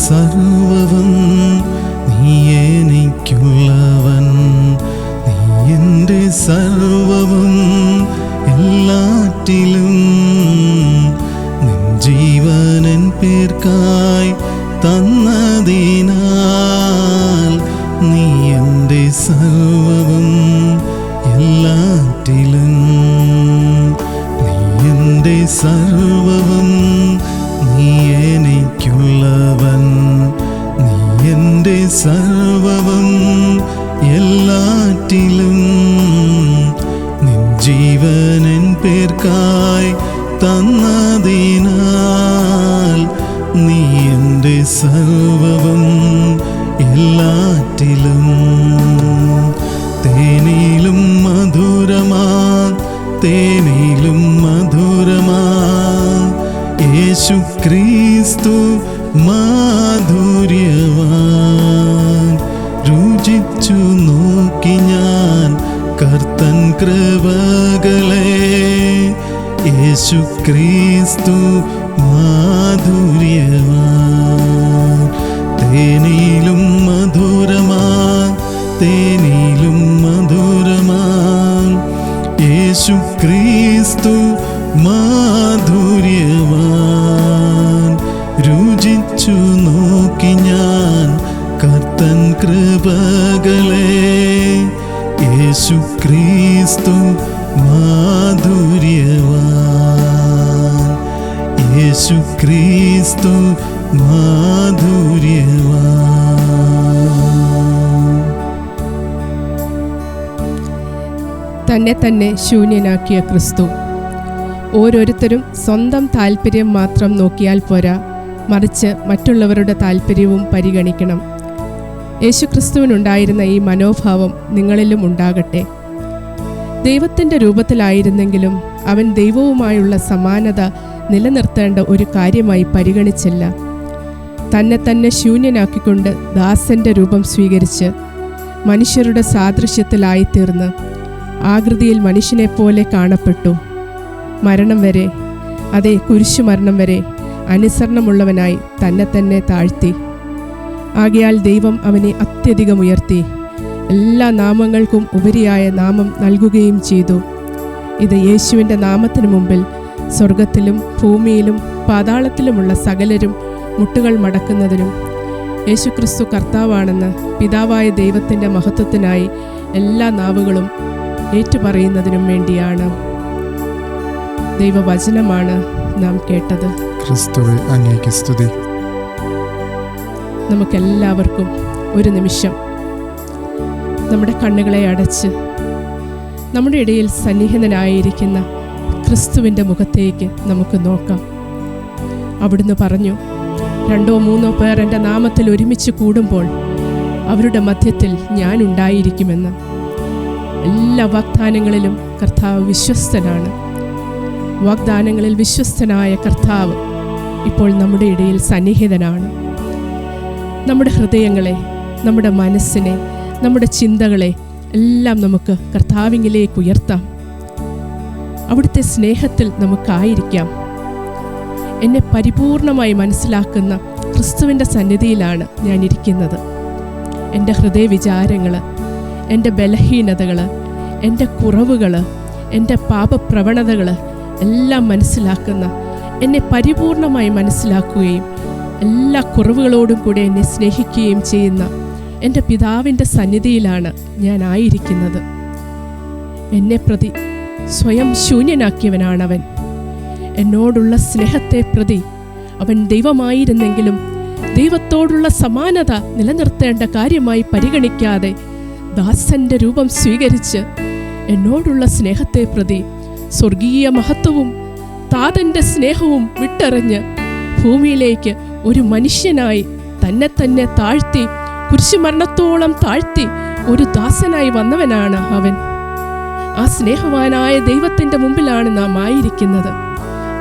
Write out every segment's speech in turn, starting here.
സർവവും ജീവനൻ പേർക്കായി തന്നതിനാൽ നീ എന്റെ സർവവും എല്ലാറ്റിലും തേനിലും മധുരമാ തേനിലും മധുരമാ യേശു ക്രിസ്തു മാധുര്യവാൻ കൃപകളെ യേശു ക്രിസ്തു മാധുര്യവാൻ. തേനിലും മധുരമാ തേനിലും മധുരമാ യേശു ക്രിസ്തു തന്നെ തന്നെ ശൂന്യനാക്കിയ ക്രിസ്തു. ഓരോരുത്തരും സ്വന്തം താല്പര്യം മാത്രം നോക്കിയാൽ പോരാ. മറിച്ച് മറ്റുള്ളവരുടെ താല്പര്യവും പരിഗണിക്കണം. യേശുക്രിസ്തുവിനുണ്ടായിരുന്ന ഈ മനോഭാവം നിങ്ങളിലും ഉണ്ടാകട്ടെ. ദൈവത്തിന്റെ രൂപത്തിലായിരുന്നെങ്കിലും അവൻ ദൈവവുമായുള്ള സമാനത നിലനിർത്തേണ്ട ഒരു കാര്യമായി പരിഗണിച്ചില്ല. തന്നെ തന്നെ ശൂന്യനാക്കിക്കൊണ്ട് ദാസന്റെ രൂപം സ്വീകരിച്ച് മനുഷ്യരുടെ സാദൃശ്യത്തിലായിത്തീർന്ന് ആകൃതിയിൽ മനുഷ്യനെ പോലെ കാണപ്പെട്ടു. മരണം വരെ അതെ കുരിശുമരണം വരെ അനുസരണമുള്ളവനായി തന്നെ തന്നെ താഴ്ത്തി. ആകയാൽ ദൈവം അവനെ അത്യധികം ഉയർത്തി. എല്ലാ നാമങ്ങൾക്കും ഉപരിയായ നാമം നൽകുകയും ചെയ്തു. ഇത് യേശുവിന്റെ നാമത്തിനു മുമ്പിൽ സ്വർഗത്തിലും ഭൂമിയിലും പാതാളത്തിലുമുള്ള സകലരും മുട്ടുകൾ മടക്കുന്നതിനും യേശുക്രിസ്തു കർത്താവാണെന്ന് പിതാവായ ദൈവത്തിന്റെ മഹത്വത്തിനായി എല്ലാ നാവുകളും ഏറ്റുപറയുന്നതിനും വേണ്ടിയാണ്. ദൈവവചനമാണ് നാം കേട്ടത്. ക്രിസ്തുവെ അങ്ങേക്ക് സ്തുതി. നമുക്കെല്ലാവർക്കും ഒരു നിമിഷം നമ്മുടെ കണ്ണുകളെ അടച്ച് നമ്മുടെ ഇടയിൽ സന്നിഹിതനായിരിക്കുന്ന ക്രിസ്തുവിന്റെ മുഖത്തേക്ക് നമുക്ക് നോക്കാം. അവിടുന്ന് പറഞ്ഞു രണ്ടോ മൂന്നോ പേർ എന്റെ നാമത്തിൽ ഒരുമിച്ച് കൂടുമ്പോൾ അവരുടെ മധ്യത്തിൽ ഞാൻ ഉണ്ടായിരിക്കുമെന്ന്. എല്ലാ വാഗ്ദാനങ്ങളിലും കർത്താവ് വിശ്വസ്തനാണ്. വാഗ്ദാനങ്ങളിൽ വിശ്വസ്തനായ കർത്താവ് ഇപ്പോൾ നമ്മുടെ ഇടയിൽ സന്നിഹിതനാണ്. നമ്മുടെ ഹൃദയങ്ങളെ നമ്മുടെ മനസ്സിനെ നമ്മുടെ ചിന്തകളെ എല്ലാം നമുക്ക് കർത്താവിങ്കിലേക്ക് ഉയർത്താം. അവിടുത്തെ സ്നേഹത്തിൽ നമുക്കായിരിക്കാം. എന്നെ പരിപൂർണമായി മനസ്സിലാക്കുന്ന ക്രിസ്തുവിന്റെ സന്നിധിയിലാണ് ഞാനിരിക്കുന്നത്. എന്റെ ഹൃദയ വിചാരങ്ങൾ എന്റെ ബലഹീനതകൾ എന്റെ കുറവുകൾ എന്റെ പാപപ്രവണതകൾ എല്ലാം മനസ്സിലാക്കുന്ന എന്നെ പരിപൂർണമായി മനസ്സിലാക്കുകയും എല്ലാ കുറവുകളോടും കൂടെ എന്നെ സ്നേഹിക്കുകയും ചെയ്യുന്ന എന്റെ പിതാവിന്റെ സന്നിധിയിലാണ് ഞാൻ ആയിരിക്കുന്നത്. എന്നെ പ്രതി സ്വയം ശൂന്യനാക്കിയവനാണവൻ. എന്നോടുള്ള സ്നേഹത്തെ പ്രതി അവൻ ദൈവമായിരുന്നെങ്കിലും ദൈവത്തോടുള്ള സമാനത നിലനിർത്തേണ്ട കാര്യമായി പരിഗണിക്കാതെ ദാസന്റെ രൂപം സ്വീകരിച്ച് എന്നോടുള്ള സ്നേഹത്തെ പ്രതി സ്വർഗീയ മഹത്വവും താതന്റെ സ്നേഹവും വിട്ടറിഞ്ഞ് ഭൂമിയിലേക്ക് ഒരു മനുഷ്യനായി തന്നെ തന്നെ താഴ്ത്തി കുരിശുമരണത്തോളം താഴ്ത്തി ഒരു ദാസനായി വന്നവനാണ് അവൻ. ആ സ്നേഹവാനായ ദൈവത്തിന്റെ മുമ്പിലാണ് നാം ആയിരിക്കുന്നത്.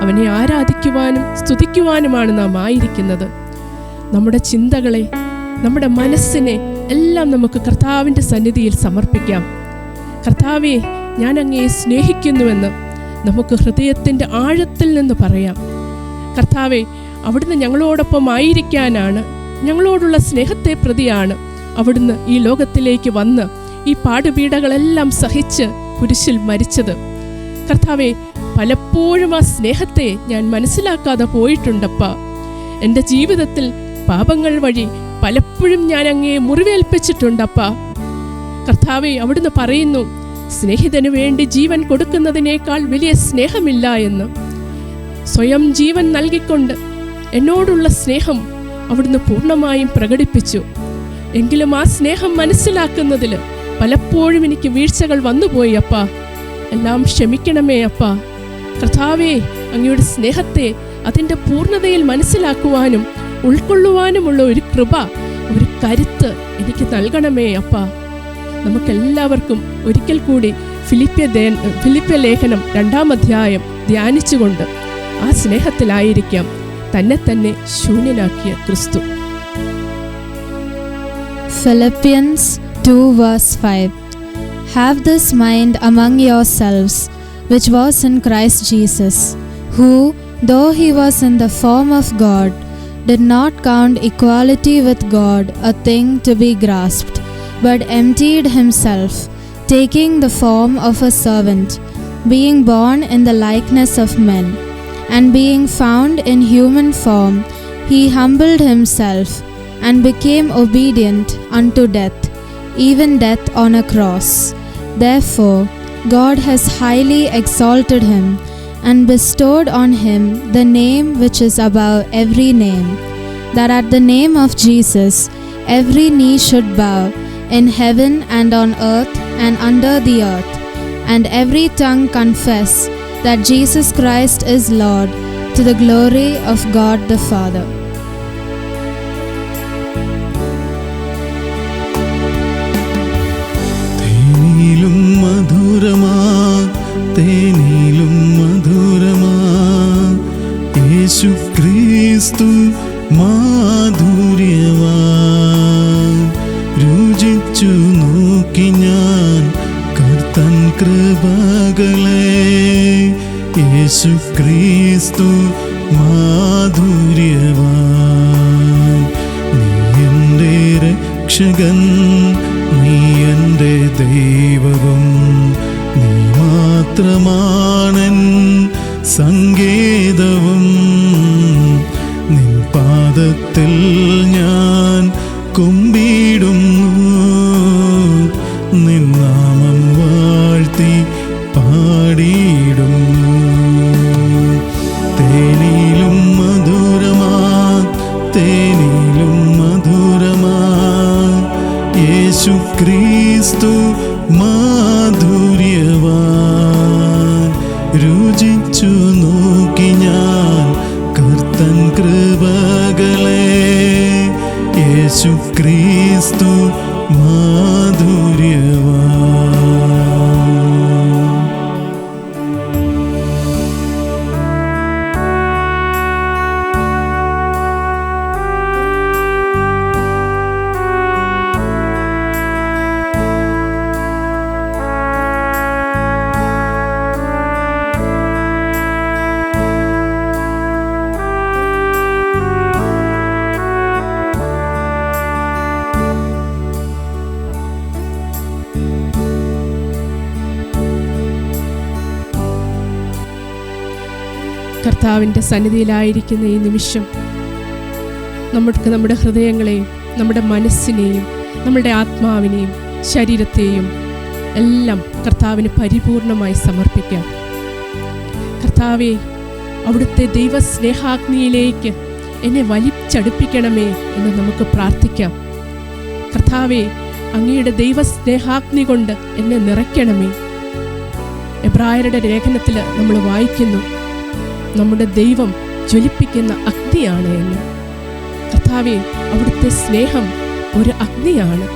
അവനെ ആരാധിക്കുവാനും സ്തുതിക്കുവാനുമാണ് നാം ആയിരിക്കുന്നത്. നമ്മുടെ ചിന്തകളെ നമ്മുടെ മനസ്സിനെ എല്ലാം നമുക്ക് കർത്താവിന്റെ സന്നിധിയിൽ സമർപ്പിക്കാം. കർത്താവെ ഞാൻ അങ്ങയെ സ്നേഹിക്കുന്നുവെന്ന് നമുക്ക് ഹൃദയത്തിന്റെ ആഴത്തിൽ നിന്ന് പറയാം. കർത്താവെ അവിടുന്ന് ഞങ്ങളോടൊപ്പം ആയിരിക്കാനാണ്. ഞങ്ങളോടുള്ള സ്നേഹത്തെ പ്രതിയാണ്. അവിടുന്ന് ഈ ലോകത്തിലേക്ക് വന്ന് ഈ പാടുപീടകളെല്ലാം സഹിച്ച് കുരിശിൽ മരിച്ചത്. കർത്താവെ പലപ്പോഴും ആ സ്നേഹത്തെ ഞാൻ മനസ്സിലാക്കാതെ പോയിട്ടുണ്ടപ്പ. എന്റെ ജീവിതത്തിൽ പാപങ്ങൾ വഴി പലപ്പോഴും ഞാൻ അങ്ങയെ മുറിവേൽപ്പിച്ചിട്ടുണ്ടപ്പ കർത്താവെ അവിടുന്ന് പറയുന്നു സ്നേഹിതനു വേണ്ടി ജീവൻ കൊടുക്കുന്നതിനേക്കാൾ വലിയ സ്നേഹമില്ല എന്ന്. സ്വയം ജീവൻ നൽകിക്കൊണ്ട് എന്നോടുള്ള സ്നേഹം അവിടുന്ന് പൂർണമായും പ്രകടിപ്പിച്ചു. എങ്കിലും ആ സ്നേഹം മനസ്സിലാക്കുന്നതിൽ പലപ്പോഴും എനിക്ക് വീഴ്ചകൾ വന്നുപോയി അപ്പ. എല്ലാം ക്ഷമിക്കണമേ അപ്പ. കർത്താവേ അങ്ങയുടെ സ്നേഹത്തെ അതിന്റെ പൂർണതയിൽ മനസ്സിലാക്കുവാനും ഉൾക്കൊള്ളുവാനുമുള്ള ഒരു കൃപ ഒരു കരുത്ത് എനിക്ക് നൽകണമേ അപ്പ. നമുക്കെല്ലാവർക്കും ഒരിക്കൽ കൂടി ഫിലിപ്പ്യ ദേ- ഫിലിപ്പ്യ ലേഖനം രണ്ടാം അധ്യായം ധ്യാനിച്ചുകൊണ്ട് ആ സ്നേഹത്തിലായിരിക്കാം. തന്നെ തന്നെ ശൂന്യനാക്കിയ ക്രിസ്തു. Philippians 2 verse 5 Have this mind among selves which was in Christ Jesus who though he was in the form of God, did not count equality with God a thing to be grasped, but emptied himself, taking the form of a servant, being born in the likeness of men, and being found in human form, he humbled himself and became obedient unto death, even death on a cross. Therefore, God has highly exalted him and bestowed on him the name which is above every name, that at the name of Jesus every knee should bow in heaven and on earth and under the earth, and every tongue confess that Jesus Christ is Lord to the glory of God the Father. തേനിലും മധുരമാ തേനിലും മധുരമാ. യേശു ക്രിസ്തു മാധുര്യവാ. രുചിച്ചു നോക്കി ഞാൻ കർത്തൻ കൃപകളെ. യേശു ക്രിസ്തു മാധുര്യവാ. രക്ഷകൻ നീ എന്റെ ദൈവവും നീ മാത്രമാണൻ കർത്താവിന്റെ സന്നിധിയിലായിരിക്കുന്ന ഈ നിമിഷം നമുക്ക് നമ്മുടെ ഹൃദയങ്ങളെയും നമ്മുടെ മനസ്സിനെയും നമ്മുടെ ആത്മാവിനെയും ശരീരത്തെയും എല്ലാം കർത്താവിന് പരിപൂർണമായി സമർപ്പിക്കാം. കർത്താവെ അവിടുത്തെ ദൈവസ്നേഹാഗ്നിയിലേക്ക് എന്നെ വലിച്ചടുപ്പിക്കണമേ എന്ന് നമുക്ക് പ്രാർത്ഥിക്കാം. കർത്താവെ അങ്ങയുടെ ദൈവസ്നേഹാഗ്നി കൊണ്ട് എന്നെ നിറയ്ക്കണമേ. എബ്രായരുടെ ലേഖനത്തിൽ നമ്മൾ വായിക്കുന്നു നമ്മുടെ ദൈവം ജ്വലിപ്പിക്കുന്ന അഗ്നിയാണ് എന്ന്. കർത്താവെ അവിടുത്തെ സ്നേഹം ഒരു അഗ്നിയാണ്.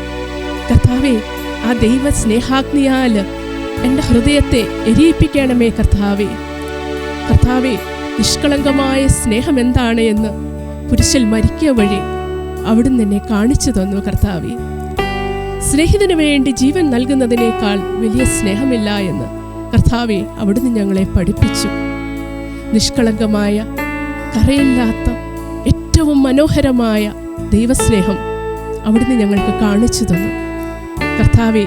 കർത്താവെ ആ ദൈവ സ്നേഹാഗ്നിയാൽ എന്റെ ഹൃദയത്തെ എരിയിപ്പിക്കണമേ കർത്താവേ. കർത്താവെ നിഷ്കളങ്കമായ സ്നേഹം എന്താണ് എന്ന് കുരിശിൽ മരിക്കുക വഴി അവിടുന്ന് എന്നെ കാണിച്ചു തന്നു കർത്താവെ. സ്നേഹിതന് വേണ്ടി ജീവൻ നൽകുന്നതിനേക്കാൾ വലിയ സ്നേഹമില്ല എന്ന് കർത്താവെ അവിടുന്ന് ഞങ്ങളെ പഠിപ്പിച്ചു. നിഷ്കളങ്കമായ കറയില്ലാത്ത ഏറ്റവും മനോഹരമായ ദൈവസ്നേഹം അവിടുന്ന് ഞങ്ങൾക്ക് കാണിച്ചു തന്നു. കർത്താവെ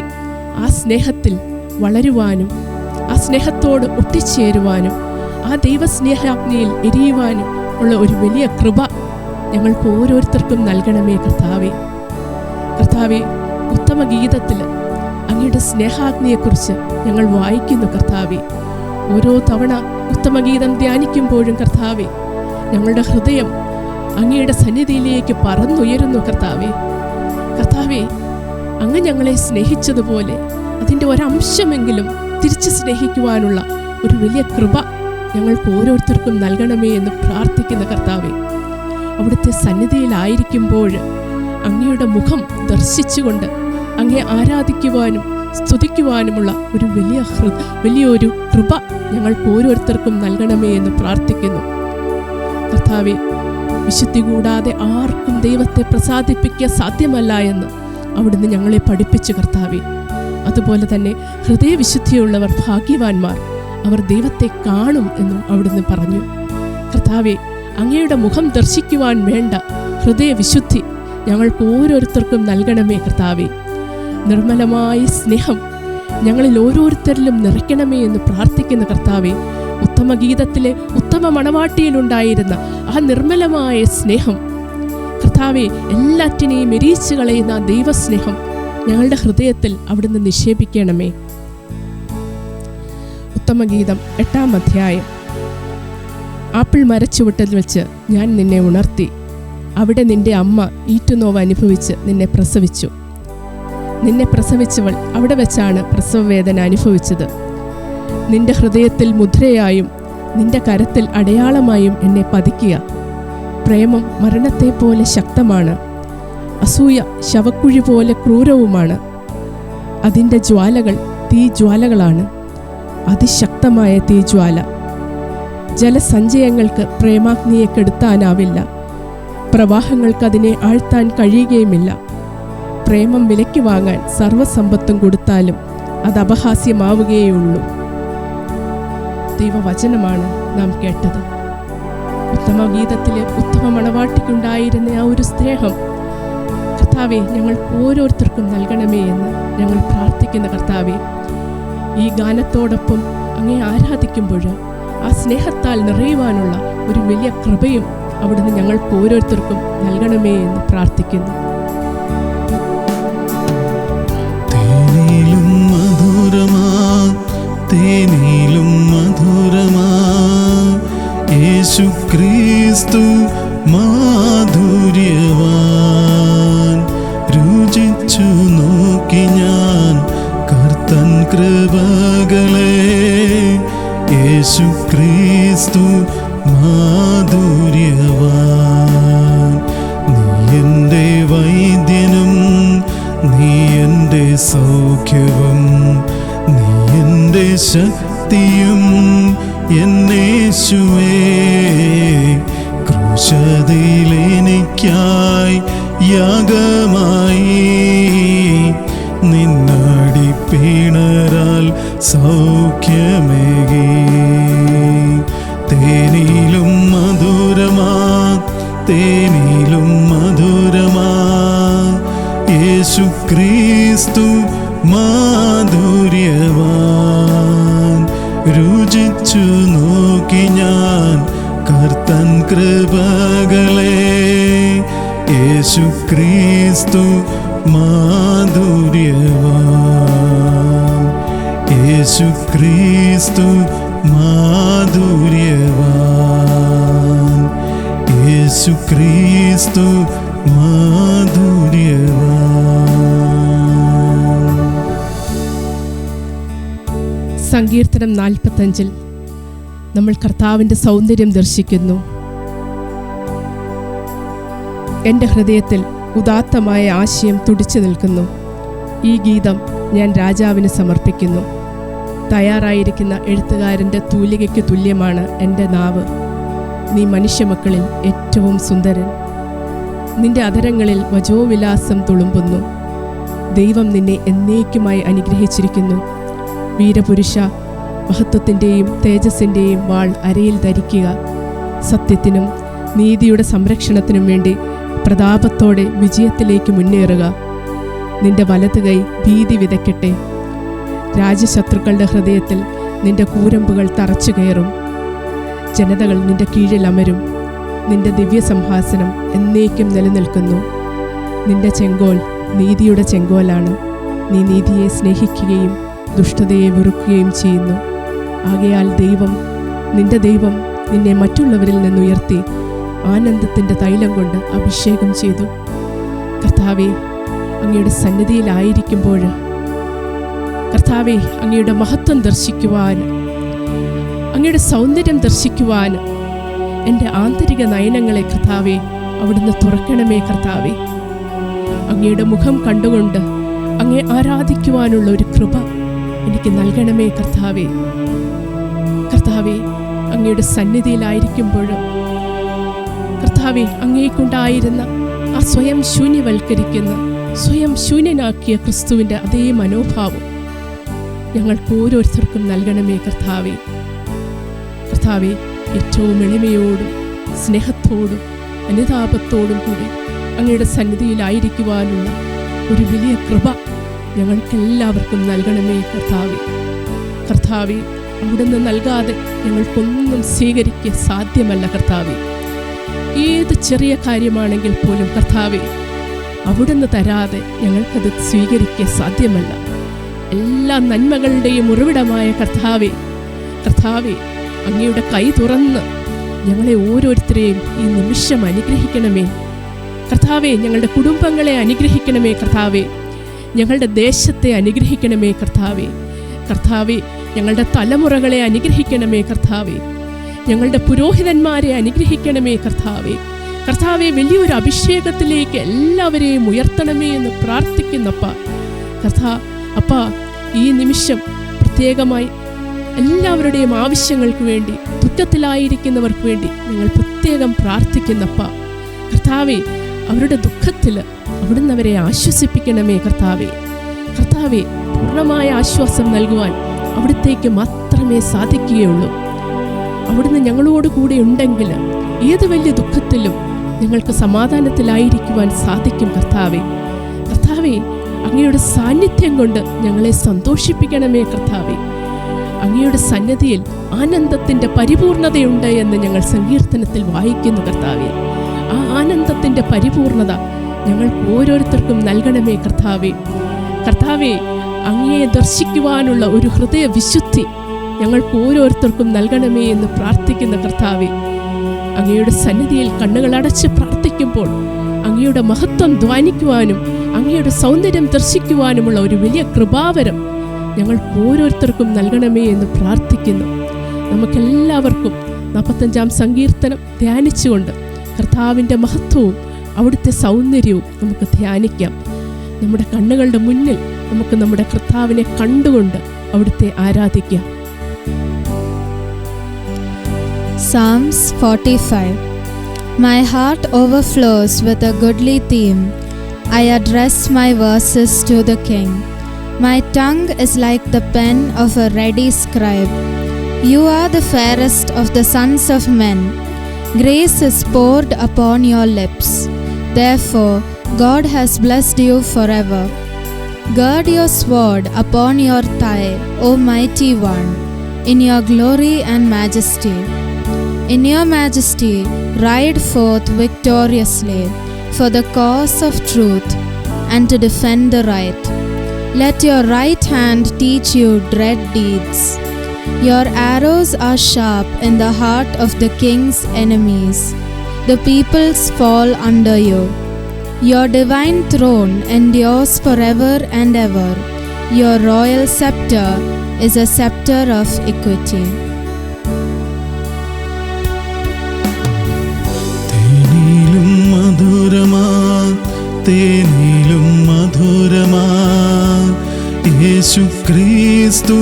ആ സ്നേഹത്തിൽ വളരുവാനും ആ സ്നേഹത്തോട് ഒട്ടിച്ചേരുവാനും ആ ദൈവസ്നേഹാഗ്നിയിൽ എരിയുവാനും ഉള്ള ഒരു വലിയ കൃപ ഞങ്ങൾക്ക് ഓരോരുത്തർക്കും നൽകണമേ കർത്താവെ. കർത്താവെ ഉത്തമ ഗീതത്തിൽ അങ്ങയുടെ സ്നേഹാഗ്നിയെക്കുറിച്ച് ഞങ്ങൾ വായിക്കുന്നു കർത്താവെ. ഓരോ തവണ ഉത്തമഗീതം ധ്യാനിക്കുമ്പോഴും കർത്താവെ ഞങ്ങളുടെ ഹൃദയം അങ്ങയുടെ സന്നിധിയിലേക്ക് പറന്നുയരുന്നു കർത്താവെ. കർത്താവെ അങ്ങ് ഞങ്ങളെ സ്നേഹിച്ചതുപോലെ അതിന്റെ ഒരംശമെങ്കിലും തിരിച്ച് സ്നേഹിക്കുവാനുള്ള ഒരു വലിയ കൃപ ഞങ്ങൾക്ക് ഓരോരുത്തർക്കും നൽകണമേ എന്ന് പ്രാർത്ഥിക്കുന്ന കർത്താവെ. അവിടുത്തെ സന്നിധിയിലായിരിക്കുമ്പോൾ അങ്ങയുടെ മുഖം ദർശിച്ചുകൊണ്ട് അങ്ങേ ആരാധിക്കുവാനും സ്തുതിക്കുവാനുമുള്ള ഒരു വലിയ ഹൃ വലിയൊരു കൃപ ഞങ്ങൾ ഓരോരുത്തർക്കും നൽകണമേ എന്ന് പ്രാർത്ഥിക്കുന്നു. കർത്താവെ വിശുദ്ധി കൂടാതെ ആർക്കും ദൈവത്തെ പ്രസാദിപ്പിക്കുക സാധ്യമല്ല എന്ന് അവിടുന്ന് ഞങ്ങളെ പഠിപ്പിച്ചു കർത്താവെ. അതുപോലെ തന്നെ ഹൃദയവിശുദ്ധിയുള്ളവർ ഭാഗ്യവാന്മാർ അവർ ദൈവത്തെ കാണും എന്നും അവിടുന്ന് പറഞ്ഞു. കർത്താവെ അങ്ങയുടെ മുഖം ദർശിക്കുവാൻ വേണ്ട ഹൃദയവിശുദ്ധി ഞങ്ങൾക്ക് ഓരോരുത്തർക്കും നൽകണമേ കർത്താവെ. നിർമ്മലമായ സ്നേഹം ഞങ്ങളിൽ ഓരോരുത്തരിലും നിറയ്ക്കണമേ എന്ന് പ്രാർത്ഥിക്കുന്ന കർത്താവെ ഉത്തമ ഗീതത്തിലെ ഉത്തമ മണവാട്ടിയിലുണ്ടായിരുന്ന ആ നിർമ്മലമായ സ്നേഹം. കർത്താവെ എല്ലാറ്റിനെയും എരിയിച്ചു കളയുന്ന ദൈവസ്നേഹം ഞങ്ങളുടെ ഹൃദയത്തിൽ അവിടുന്ന് നിക്ഷേപിക്കണമേ. ഉത്തമഗീതം എട്ടാം അധ്യായം. ആപ്പിൾ മരച്ചുവട്ടിൽ വെച്ച് ഞാൻ നിന്നെ ഉണർത്തി. അവിടെ നിന്റെ അമ്മ ഈറ്റുനോവ് അനുഭവിച്ച് നിന്നെ പ്രസവിച്ചു. നിന്നെ പ്രസവിച്ചവൾ അവിടെ വെച്ചാണ് പ്രസവവേദന അനുഭവിച്ചത്. നിന്റെ ഹൃദയത്തിൽ മുദ്രയായും നിന്റെ കരത്തിൽ അടയാളമായും എന്നെ പതിക്കുക. പ്രേമം മരണത്തെ പോലെ ശക്തമാണ്. അസൂയ ശവക്കുഴി പോലെ ക്രൂരവുമാണ്. അതിന്റെ ജ്വാലകൾ തീജ്വാലകളാണ്. അതിശക്തമായ തീജ്വാല. ജലസഞ്ചയങ്ങൾക്ക് പ്രേമാഗ്നിയെ കെടുത്താനാവില്ല. പ്രവാഹങ്ങൾക്കതിനെ ആഴ്ത്താൻ കഴിയുകയുമില്ല. പ്രേമം വിലയ്ക്ക് വാങ്ങാൻ സർവസമ്പത്തും കൊടുത്താലും അത് അപഹാസ്യമാവുകയുള്ളൂ ദൈവവചനമാണ് നാം കേട്ടത്. ഉത്തമ ഗീതത്തിലെ ഉത്തമ മണവാട്ടിക്കുണ്ടായിരുന്ന ആ ഒരു സ്നേഹം കർത്താവെ ഞങ്ങൾ ഓരോരുത്തർക്കും നൽകണമേ എന്ന് ഞങ്ങൾ പ്രാർത്ഥിക്കുന്ന കർത്താവെ ഈ ഗാനത്തോടൊപ്പം അങ്ങേ ആരാധിക്കുമ്പോൾ ആ സ്നേഹത്താൽ നിറയുവാനുള്ള ഒരു വലിയ കൃപയും അവിടുന്ന് ഞങ്ങൾക്ക് ഓരോരുത്തർക്കും നൽകണമേ എന്ന് പ്രാർത്ഥിക്കുന്നു. തേനിലും മധുരമാ. യേശു ക്രിസ്തു മാധുര്യവാൻ. രുചിച്ചു നോക്കി ഞാൻ കർത്തൻ കൃപകളെ. യേശു ക്രിസ്തു മാധുര്യവാൻ. നീ എന്റെ വൈദ്യനും നീ എന്റെ സൗഖ്യവും നീ എന്റെ ശക്തിയും എന്നേശുവേ. ക്രൂശതയിലെനിക്കായി യാഗമായി. നിന്നടി പീണരാൽ സൗഖ്യമേകി. തേനിലും മധുരമാ തേനിലും മധുരമാ. യേശു ക്രിസ്തു മാധുര്യവാൻ രുചിച്ചു നോക്കി ഞാൻ കർത്തൻ കൃപകളെ. യേശു ക്രിസ്തു മാധുര്യവാൻ. യേശു ക്രിസ്തു മാധുര്യവാൻ. യേശു ക്രിസ്തു സങ്കീർത്തനം നാൽപ്പത്തഞ്ചിൽ നമ്മൾ കർത്താവിന്റെ സൗന്ദര്യം ദർശിക്കുന്നു. എന്റെ ഹൃദയത്തിൽ ഉദാത്തമായ ആശയം തുടിച്ചു നിൽക്കുന്നു. ഈ ഗീതം ഞാൻ രാജാവിന് സമർപ്പിക്കുന്നു. തയ്യാറായിരിക്കുന്ന എഴുത്തുകാരന്റെ തൂലികയ്ക്ക് തുല്യമാണ് എന്റെ നാവ്. നീ മനുഷ്യമക്കളിൽ ഏറ്റവും സുന്ദരൻ. നിന്റെ അധരങ്ങളിൽ വജോവിലാസം തുളുമ്പുന്നു. ദൈവം നിന്നെ എന്നേക്കുമായി അനുഗ്രഹിച്ചിരിക്കുന്നു. വീരപുരുഷ മഹത്വത്തിന്റെയും തേജസ്സിന്റെയും വാൾ അരയിൽ ധരിക്കുക. സത്യത്തിനും നീതിയുടെ സംരക്ഷണത്തിനും വേണ്ടി പ്രതാപത്തോടെ വിജയത്തിലേക്ക് മുന്നേറുക. നിന്റെ വലത് കൈ ഭീതി വിതയ്ക്കട്ടെ. രാജശത്രുക്കളുടെ ഹൃദയത്തിൽ നിന്റെ കൂരമ്പുകൾ തറച്ചു കയറും. ജനതകൾ നിന്റെ കീഴിൽ അമരും. നിന്റെ ദിവ്യസംഹാസനം എന്നേക്കും നിലനിൽക്കുന്നു. നിന്റെ ചെങ്കോൽ നീതിയുടെ ചെങ്കോലാണ്. നീ നീതിയെ സ്നേഹിക്കുകയും ദുഷ്ടതയെ വെറുക്കുകയും ചെയ്യുന്നു. ആകയാൽ ദൈവം നിന്റെ ദൈവം നിന്നെ മറ്റുള്ളവരിൽ നിന്നുയർത്തി ആനന്ദത്തിന്റെ തൈലം കൊണ്ട് അഭിഷേകം ചെയ്തു. കർത്താവെ അങ്ങയുടെ സന്നിധിയിലായിരിക്കുമ്പോൾ കർത്താവെ അങ്ങയുടെ മഹത്വം ദർശിക്കുവാൻ അങ്ങയുടെ സൗന്ദര്യം ദർശിക്കുവാൻ എന്റെ ആന്തരിക നയനങ്ങളെ കർത്താവെ അവിടുന്ന് തുറക്കണമേ കർത്താവെ. അങ്ങയുടെ മുഖം കണ്ടുകൊണ്ട് അങ്ങേ ആരാധിക്കുവാനുള്ള ഒരു കൃപ എനിക്ക് നൽകണമേ കർത്താവേ. കർത്താവേ അങ്ങയുടെ സന്നിധിയിലായിരിക്കുമ്പോഴും കർത്താവെ അങ്ങേക്കുണ്ടായിരുന്ന ആ സ്വയം ശൂന്യവൽക്കരിക്കുന്ന സ്വയം ശൂന്യനാക്കിയ ക്രിസ്തുവിന്റെ അതേ മനോഭാവം ഞങ്ങൾക്ക് ഓരോരുത്തർക്കും നൽകണമേ കർത്താവെ. കർത്താവെ ഏറ്റവും എളിമയോടും സ്നേഹത്തോടും അനുതാപത്തോടും കൂടി അങ്ങയുടെ സന്നിധിയിലായിരിക്കുവാനുള്ള ഒരു വലിയ കൃപ ഞങ്ങൾക്കെല്ലാവർക്കും നൽകണമേ കർത്താവ്. കർത്താവെ അവിടുന്ന് നൽകാതെ ഞങ്ങൾക്കൊന്നും സ്വീകരിക്കുക സാധ്യമല്ല കർത്താവ്. ഏത് ചെറിയ കാര്യമാണെങ്കിൽ പോലും കർത്താവെ അവിടുന്ന് തരാതെ ഞങ്ങൾക്കത് സ്വീകരിക്കുക സാധ്യമല്ല. എല്ലാ നന്മകളുടെയും ഉറവിടമായ കർത്താവെ കർത്താവെ അങ്ങയുടെ കൈ തുറന്ന് ഞങ്ങളെ ഓരോരുത്തരെയും ഈ നിമിഷം അനുഗ്രഹിക്കണമേ. കർത്താവെ ഞങ്ങളുടെ കുടുംബങ്ങളെ അനുഗ്രഹിക്കണമേ കർത്താവെ. ഞങ്ങളുടെ ദേശത്തെ അനുഗ്രഹിക്കണമേ കർത്താവെ. കർത്താവെ ഞങ്ങളുടെ തലമുറകളെ അനുഗ്രഹിക്കണമേ കർത്താവെ. ഞങ്ങളുടെ പുരോഹിതന്മാരെ അനുഗ്രഹിക്കണമേ കർത്താവെ. കർത്താവെ വലിയൊരു അഭിഷേകത്തിലേക്ക് എല്ലാവരെയും ഉയർത്തണമേ എന്ന് പ്രാർത്ഥിക്കുന്നപ്പ കർത്താ അപ്പ ഈ നിമിഷം പ്രത്യേകമായി എല്ലാവരുടെയും ആവശ്യങ്ങൾക്ക് വേണ്ടി ദുഃഖത്തിലായിരിക്കുന്നവർക്ക് വേണ്ടി ഞങ്ങൾ പ്രത്യേകം പ്രാർത്ഥിക്കുന്നപ്പ കർത്താവെ അവരുടെ ദുഃഖത്തിൽ അവിടുന്ന് അവരെ ആശ്വസിപ്പിക്കണമേ കർത്താവെ. കർത്താവെ പൂർണമായ ആശ്വാസം നൽകുവാൻ അവിടത്തേക്ക് മാത്രമേ സാധിക്കുകയുള്ളൂ. അവിടുന്ന് ഞങ്ങളോട് കൂടെ ഉണ്ടെങ്കിൽ ഏത് വലിയ ദുഃഖത്തിലും ഞങ്ങൾക്ക് സമാധാനത്തിലായിരിക്കുവാൻ സാധിക്കും കർത്താവെ. കർത്താവെ അങ്ങയുടെ സാന്നിധ്യം കൊണ്ട് ഞങ്ങളെ സന്തോഷിപ്പിക്കണമേ കർത്താവെ. അങ്ങയുടെ സന്നദ്ധിയിൽ ആനന്ദത്തിന്റെ പരിപൂർണതയുണ്ട് എന്ന് ഞങ്ങൾ സങ്കീർത്തനത്തിൽ വായിക്കുന്നു കർത്താവെ. ആ ആനന്ദത്തിന്റെ പരിപൂർണത ഞങ്ങൾക്ക് ഓരോരുത്തർക്കും നൽകണമേ കർത്താവെ. കർത്താവെ അങ്ങയെ ദർശിക്കുവാനുള്ള ഒരു ഹൃദയ വിശുദ്ധി ഞങ്ങൾക്ക് ഓരോരുത്തർക്കും നൽകണമേ എന്ന് പ്രാർത്ഥിക്കുന്ന കർത്താവെ. അങ്ങയുടെ സന്നിധിയിൽ കണ്ണുകൾ അടച്ച് പ്രാർത്ഥിക്കുമ്പോൾ അങ്ങയുടെ മഹത്വം ധ്വാനിക്കുവാനും അങ്ങയുടെ സൗന്ദര്യം ദർശിക്കുവാനുമുള്ള ഒരു വലിയ കൃപാവരം ഞങ്ങൾ ഓരോരുത്തർക്കും നൽകണമേ എന്ന് പ്രാർത്ഥിക്കുന്നു. നമുക്കെല്ലാവർക്കും നാൽപ്പത്തഞ്ചാം സങ്കീർത്തനം ധ്യാനിച്ചുകൊണ്ട് കർത്താവിന്റെ മഹത്വവും അവിടുത്തെ സൗന്ദര്യവും നമുക്ക് ധ്യാനിക്കാം നമ്മുടെ കണ്ണുകളുടെ മുന്നിൽ നമുക്ക് നമ്മുടെ കർത്താവിനെ കണ്ടുകൊണ്ട് അവിടുത്തെ ആരാധിക്കാം Psalms 45 My heart overflows with a goodly theme. I address my verses to the king. My tongue is like the pen of a ready scribe. You are the fairest of the sons of men. Grace is poured upon your lips. Therefore, God has blessed you forever. Gird your sword upon your thigh, O mighty one, in your glory and majesty. In your majesty, ride forth victoriously for the cause of truth and to defend the right. Let your right hand teach you dread deeds. Your arrows are sharp in the heart of the king's enemies. The peoples fall under you. Your divine throne endures forever and ever. Your royal scepter is a scepter of equity. തേനിലും മധുരമാ തേനിലും മധുരമാ യേശു ക്രിസ്തു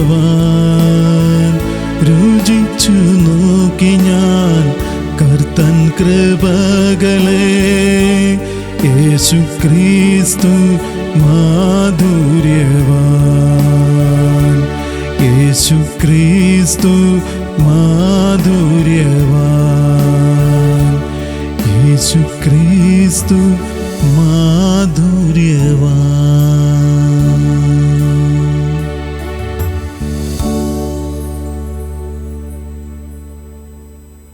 മാധുര്യവാൻ രുചിച്ചു നോക്കി ഞാൻ കർത്തൻ കൃപകളെ. യേശു ക്രിസ്തു മാധുര്യവാൻ. യേശു ക്രിസ്തു മാധുര്യവാൻ. യേശു ക്രിസ്തു